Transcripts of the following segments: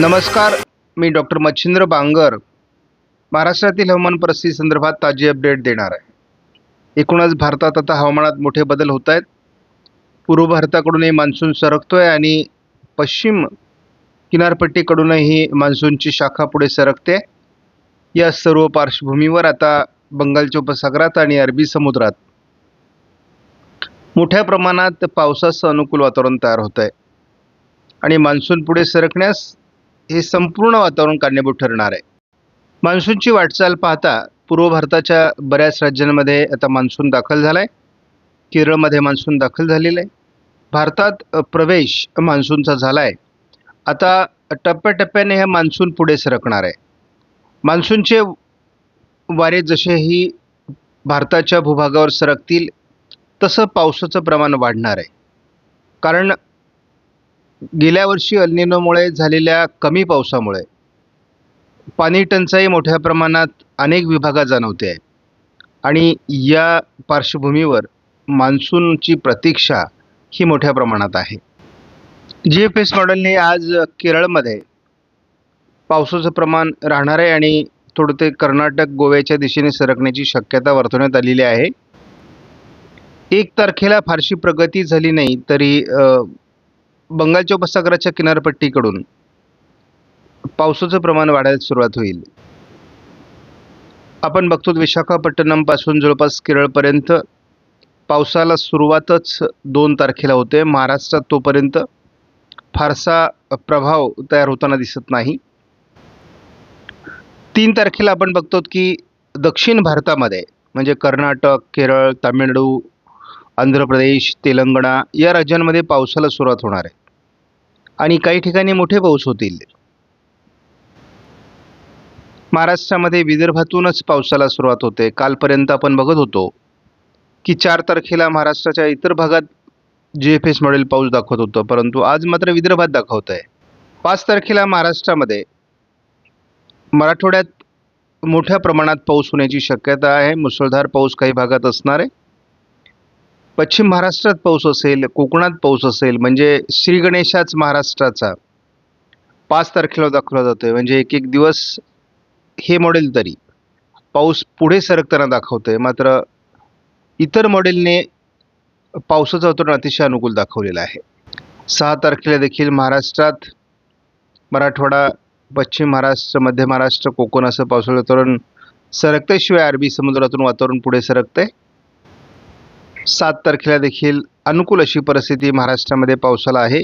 नमस्कार मी डॉक्टर मच्छिंद्र बांगर. महाराष्ट्रातील हवामान परिस्थिती संदर्भात ताजी अपडेट देणार आहे. एकूणच भारतात आता हवामानात मोठे बदल होत आहेत. पूर्व भारताकडूनही मान्सून सरकतो आहे आणि पश्चिम किनारपट्टीकडूनही मान्सूनची शाखा पुढे सरकते. या सर्व पार्श्वभूमीवर आता बंगालच्या उपसागरात आणि अरबी समुद्रात मोठ्या प्रमाणात पावसाचं अनुकूल वातावरण तयार होत आहे आणि मान्सून पुढे सरकण्यास हे संपूर्ण वातावरण कारणीभूत ठरणार आहे. मान्सूनची वाटचाल पाहता पूर्व भारताच्या बऱ्याच राज्यांमध्ये आता मान्सून दाखल झाला आहे केरळमध्ये मान्सून दाखल झालेला आहे. भारतात प्रवेश मान्सूनचा झाला आहे आता टप्प्याटप्प्याने हे मान्सून पुढे सरकणार आहे. मान्सूनचे वारे जसेही भारताच्या भूभागावर सरकतील तसं पावसाचं प्रमाण वाढणार आहे. कारण गेल्या वर्षी अल्निनोमुळे झालेल्या कमी पावसामुळे पाणी टंचाई मोठ्या प्रमाणात अनेक विभागात जाणवते आहे. आणि या पार्श्वभूमीवर मान्सूनची प्रतीक्षा ही मोठ्या प्रमाणात आहे. जी एफ एस मॉडेलने आज केरळमध्ये पावसाचं प्रमाण राहणार आहे आणि थोडं ते कर्नाटक गोव्याच्या दिशेने सरकण्याची शक्यता वर्तवण्यात आलेली आहे. एक तारखेला फारशी प्रगती झाली नाही तरी बंगालच्या उपसागराच्या किनारपट्टीकडून पावसाचं प्रमाण वाढायला सुरुवात होईल. आपण बघतो विशाखापट्टणमपासून जवळपास केरळपर्यंत पावसाला सुरुवातच दोन तारखेला होते. महाराष्ट्रात तोपर्यंत फारसा प्रभाव तयार होताना दिसत नाही. तीन तारखेला आपण बघतो की दक्षिण भारतामध्ये म्हणजे कर्नाटक केरळ तामिळनाडू आंध्र प्रदेश तेलंगणा या राज्यांमध्ये पावसाला सुरुवात होणार आहे. आणि काही ठिकाणी मोठे पाऊस होतील. महाराष्ट्रामध्ये विदर्भातूनच पावसाला सुरुवात होते. कालपर्यंत आपण बघत होतो की चार तारखेला महाराष्ट्राच्या इतर भागात जी एफ एस मॉडेल पाऊस दाखवत होतं. परंतु आज मात्र विदर्भात दाखवत आहे पाच तारखेला महाराष्ट्रामध्ये मराठवाड्यात मोठ्या प्रमाणात पाऊस होण्याची शक्यता आहे. मुसळधार पाऊस काही भागात असणार आहे. पश्चिम महाराष्ट्रात पाऊस असेल कोकणात पाऊस असेल म्हणजे श्री गणेशाच महाराष्ट्राचा. पाच तारखेला दाखवला जातो आहे म्हणजे एक एक दिवस हे मॉडेल तरी. पाऊस पुढे सरकताना दाखवतोय मात्र इतर मॉडेलने पावसाचं वातावरण अतिशय अनुकूल दाखवलेलं आहे. सहा तारखेला देखील महाराष्ट्रात मराठवाडा पश्चिम महाराष्ट्र मध्य महाराष्ट्र कोकण असं पावसाचं वातावरण सरकतंय शिवाय अरबी समुद्रातून वातावरण पुढे सरकतंय. सात तारखेला देखील अनुकूल अशी परिस्थिती महाराष्ट्रामध्ये पावसाला आहे.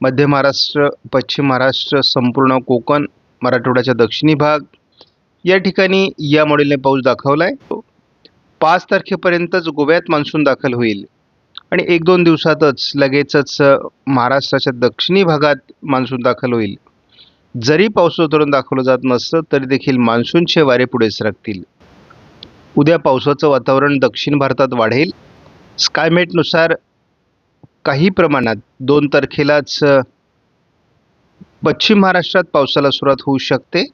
मध्य महाराष्ट्र पश्चिम महाराष्ट्र संपूर्ण कोकण मराठवाड्याचा दक्षिणी भाग. या ठिकाणी या मॉडेलने पाऊस दाखवला आहे पाच तारखेपर्यंतच गोव्यात मान्सून दाखल होईल. आणि एक दोन दिवसातच लगेचच महाराष्ट्राच्या दक्षिणी भागात मान्सून दाखल होईल. जरी पावसाचं धोरण दाखवलं जात नसतं तरी देखील मान्सूनचे वारे पुढे सरकतील. उद्या पावसाचं वातावरण दक्षिण भारतात वाढेल. स्कायमेटनुसार काही प्रमाणात दोन तारखेलाच पश्चिम महाराष्ट्रात पावसाला सुरुवात होऊ शकते.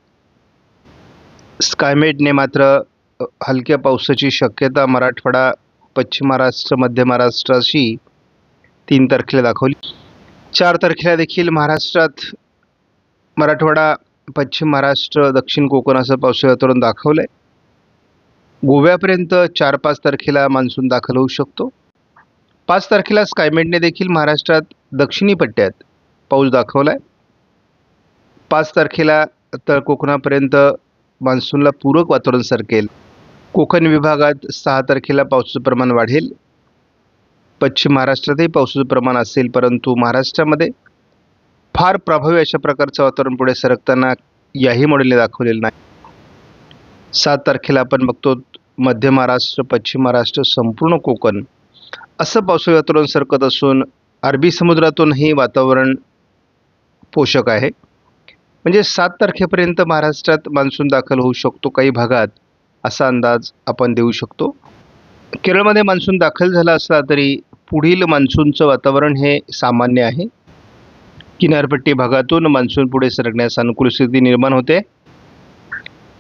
स्कायमेटने मात्र हलक्या पावसाची शक्यता मराठवाडा पश्चिम महाराष्ट्र मध्य महाराष्ट्राशी तीन तारखेला दाखवली. चार तारखेला देखील महाराष्ट्रात मराठवाडा पश्चिम महाराष्ट्र दक्षिण कोकण असं पावसाळी वातावरण दाखवलं आहे गोव्यापर्यंत चार पाच तारखेला मान्सून दाखल होऊ शकतो. पाच तारखेला स्कायमेटने देखील महाराष्ट्रात दक्षिणी पट्ट्यात पाऊस दाखवला आहे पाच तारखेला तर कोकणापर्यंत मान्सूनला पूरक वातावरण सरकेल. कोकण विभागात सहा तारखेला पावसाचं प्रमाण वाढेल. पश्चिम महाराष्ट्रातही पावसाचं प्रमाण असेल परंतु महाराष्ट्रामध्ये फार प्रभावी अशा प्रकारचं वातावरण पुढे सरकताना याही मॉडेलने दाखवलेलं नाही. सात तारखेला आपण बघतो मध्य महाराष्ट्र पश्चिम महाराष्ट्र संपूर्ण कोकण. असं पावसाळी वातावरण सरकत असून अरबी समुद्रातूनही वातावरण पोषक आहे. म्हणजे सात तारखेपर्यंत महाराष्ट्रात मान्सून दाखल होऊ शकतो काही भागात असा अंदाज आपण देऊ शकतो. केरळमध्ये मान्सून दाखल झाला असला तरी पुढील मान्सूनचं वातावरण हे सामान्य आहे. किनारपट्टी भागातून मान्सून पुढे सरकण्यास अनुकूल स्थिती निर्माण होते.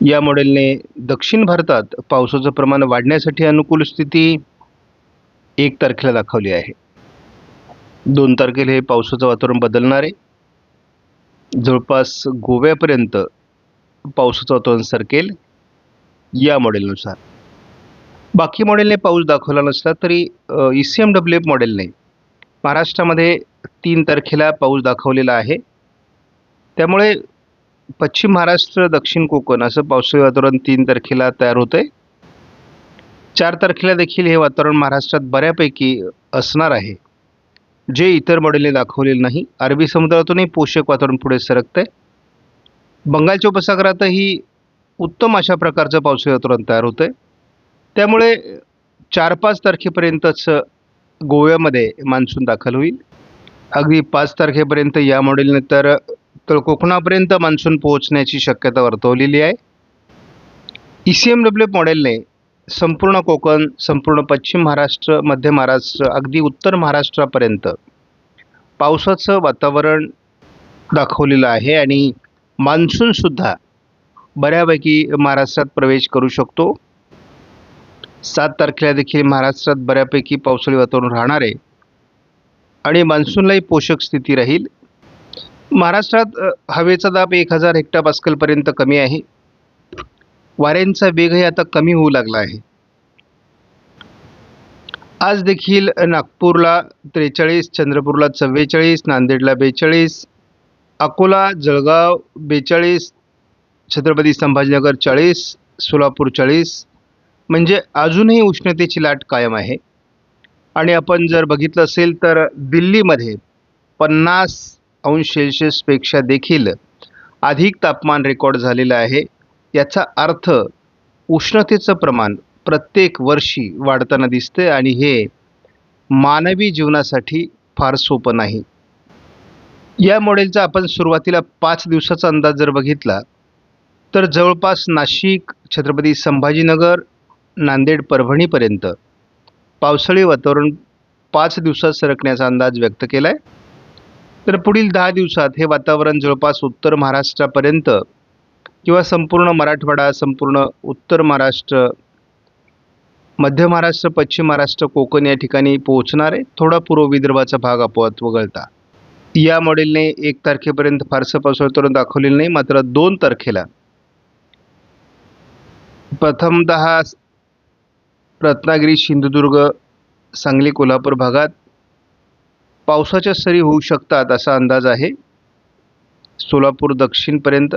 या मॉडेलने दक्षिण भारतात पावसाचं प्रमाण वाढण्यासाठी अनुकूल स्थिती एक तारखेला दाखवली आहे. दोन तारखेला हे पावसाचं वातावरण बदलणार आहे. जवळपास गोव्यापर्यंत पावसाचं वातावरण सरकेल या मॉडेलनुसार. बाकी मॉडेलने पाऊस दाखवला नसला तरी E C M W F मॉडेलने महाराष्ट्रामध्ये तीन तारखेला पाऊस दाखवलेला आहे. त्यामुळे पश्चिम महाराष्ट्र दक्षिण कोकण असं पावसाळी वातावरण तीन तारखेला तयार होतं आहे चार तारखेला देखील हे वातावरण महाराष्ट्रात बऱ्यापैकी असणार आहे. जे इतर मॉडेलने दाखवलेलं नाही. अरबी समुद्रातूनही पोषक वातावरण पुढे सरकतं आहे बंगालच्या उपसागरातही उत्तम अशा प्रकारचं पावसाळी वातावरण तयार होतं आहे त्यामुळे चार पाच तारखेपर्यंतच गोव्यामध्ये मान्सून दाखल होईल. अगदी पाच तारखेपर्यंत या मॉडेलने तर तर कोकणापर्यंत मान्सून पोहोचण्याची शक्यता वर्तवलेली आहे. ई सी एम डब्ल्यू मॉडेलने संपूर्ण कोकण संपूर्ण पश्चिम महाराष्ट्र मध्य महाराष्ट्र अगदी उत्तर महाराष्ट्रापर्यंत पावसाचं वातावरण दाखवलेलं आहे आणि मान्सूनसुद्धा बऱ्यापैकी महाराष्ट्रात प्रवेश करू शकतो. सात तारखेला देखील महाराष्ट्रात बऱ्यापैकी पावसाळी वातावरण राहणार आहे आणि मान्सूनलाही पोषक स्थिती राहील. महाराष्ट्रात हवेचा दाब एक हजार हेक्टापास्कलपर्यंत कमी आहे. वाऱ्यांचा वेगही आता कमी होऊ लागला आहे. आज देखील नागपूरला त्रेचाळीस चंद्रपूरला चव्वेचाळीस नांदेडला बेचाळीस अकोला जळगाव बेचाळीस छत्रपती संभाजीनगर चाळीस सोलापूर चाळीस. म्हणजे अजूनही उष्णतेची लाट कायम आहे. आणि आपण जर बघितलं असेल तर दिल्लीमध्ये पन्नास अंश सेल्सिअसपेक्षा देखील अधिक तापमान रेकॉर्ड झालेलं आहे. याचा अर्थ उष्णतेचं प्रमाण प्रत्येक वर्षी वाढताना दिसते आणि हे मानवी जीवनासाठी फार सोपं नाही. या मॉडेलचा आपण सुरुवातीला पाच दिवसाचा अंदाज जर बघितला तर जवळपास नाशिक छत्रपती संभाजीनगर नांदेड परभणीपर्यंत पावसाळी वातावरण पाच दिवसात सरकण्याचा अंदाज व्यक्त केला आहे तर पुढील दहा दिवसात हे वातावरण जवळपास उत्तर महाराष्ट्रापर्यंत किंवा संपूर्ण मराठवाडा संपूर्ण उत्तर महाराष्ट्र मध्य महाराष्ट्र पश्चिम महाराष्ट्र कोकण या ठिकाणी पोहोचणार आहे थोडा पूर्व विदर्भाचा भाग आपोआप वगळता. या मॉडेलने एक तारखेपर्यंत फारसं पावसाळी दाखवलेलं नाही मात्र दोन तारखेला प्रथमतः रत्नागिरी सिंधुदुर्ग सांगली कोल्हापूर भागात पावसाच्या सरी होऊ शकतात असा अंदाज आहे. सोलापूर दक्षिणपर्यंत.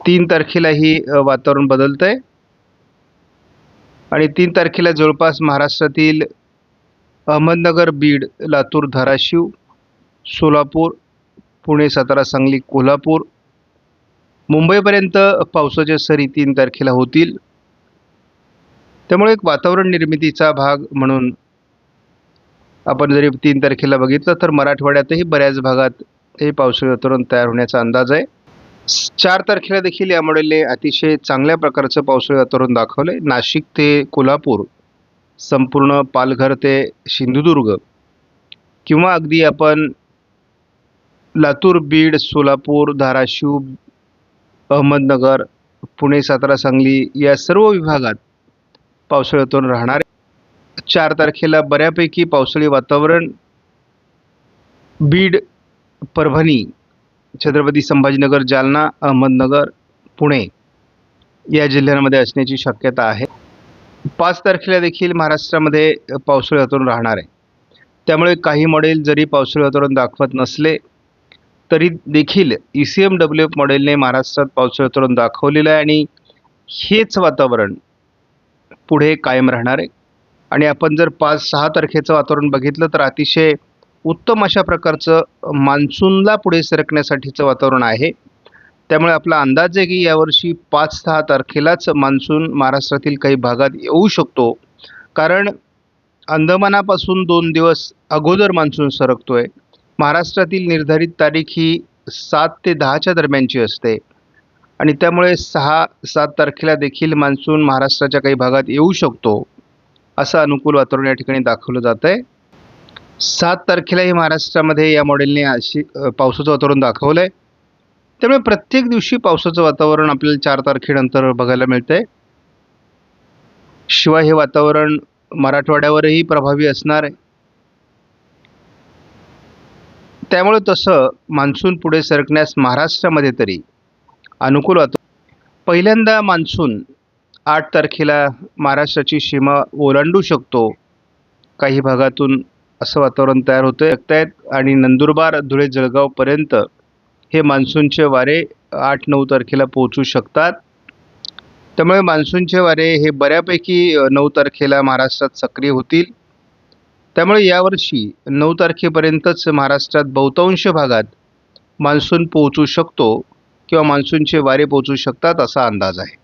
तीन तारखेलाही वातावरण बदलतं आहे आणि तीन तारखेला जवळपास महाराष्ट्रातील अहमदनगर बीड लातूर धाराशिव सोलापूर पुणे सातारा सांगली कोल्हापूर मुंबईपर्यंत पावसाच्या सरी तीन तारखेला होतील. त्यामुळे एक वातावरण निर्मितीचा भाग म्हणून आपण जरी तीन तारखेला बघितलं तर मराठवाड्यातही बऱ्याच भागात हे पावसाळी वातावरण तयार होण्याचा अंदाज आहे. चार तारखेला देखील या मॉडेलने अतिशय चांगल्या प्रकारचं पावसाळी वातावरण दाखवलं आहे नाशिक ते कोल्हापूर संपूर्ण पालघर ते सिंधुदुर्ग किंवा अगदी आपण लातूर बीड सोलापूर धाराशिव अहमदनगर पुणे सातारा सांगली या सर्व विभागात पावसाळ्यातून राहणार चार तारखेला बऱ्यापैकी पावसाळी वातावरण बीड परभणी छत्रपती संभाजीनगर जालना अहमदनगर पुणे या जिल्ह्यांमध्ये असण्याची शक्यता आहे. पाच तारखेला देखील महाराष्ट्रामध्ये पावसाळी वातावरण राहणार आहे. त्यामुळे काही मॉडेल जरी पावसाळी वातावरण दाखवत नसले तरी देखील E C M W F मॉडेलने महाराष्ट्रात पावसाळी वातावरण दाखवलेलं आहे आणि हेच वातावरण पुढे कायम राहणार आहे. आणि आपण जर पाच सहा तारखेचं वातावरण बघितलं तर अतिशय उत्तम अशा प्रकारचं मान्सूनला पुढे सरकण्यासाठीचं वातावरण आहे. त्यामुळे आपला अंदाज आहे की यावर्षी पाच सहा तारखेलाच मान्सून महाराष्ट्रातील काही भागात येऊ शकतो. कारण अंदमानापासून दोन दिवस अगोदर मान्सून सरकतो आहे महाराष्ट्रातील निर्धारित तारीख ही सात ते दहाच्या दरम्यानची असते. आणि त्यामुळे सहा सात तारखेला देखील मान्सून महाराष्ट्राच्या काही भागात येऊ शकतो. असं अनुकूल वातावरण या ठिकाणी दाखवलं जात आहे सात तारखेलाही महाराष्ट्रामध्ये या मॉडेलने अशी पावसाचं वातावरण दाखवलं आहे त्यामुळे प्रत्येक दिवशी पावसाचं वातावरण आपल्याला चार तारखेनंतर बघायला मिळतंय. शिवाय हे वातावरण मराठवाड्यावरही प्रभावी असणार आहे. त्यामुळे तसं मान्सून पुढे सरकण्यास महाराष्ट्रामध्ये तरी अनुकूल वातावरण. पहिल्यांदा मान्सून आठ तारखेला महाराष्ट्राची सीमा ओलांडू शकतो. काही भागातून असं वातावरण तयार होतं आहेत आणि नंदुरबार धुळे जळगावपर्यंत हे मान्सूनचे वारे आठ नऊ तारखेला पोहोचू शकतात. त्यामुळे मान्सूनचे वारे हे बऱ्यापैकी नऊ तारखेला महाराष्ट्रात सक्रिय होतील. त्यामुळे यावर्षी नऊ तारखेपर्यंतच महाराष्ट्रात बहुतांश भागात मान्सून पोहोचू शकतो किंवा मान्सूनचे वारे पोहोचू शकतात असा अंदाज आहे.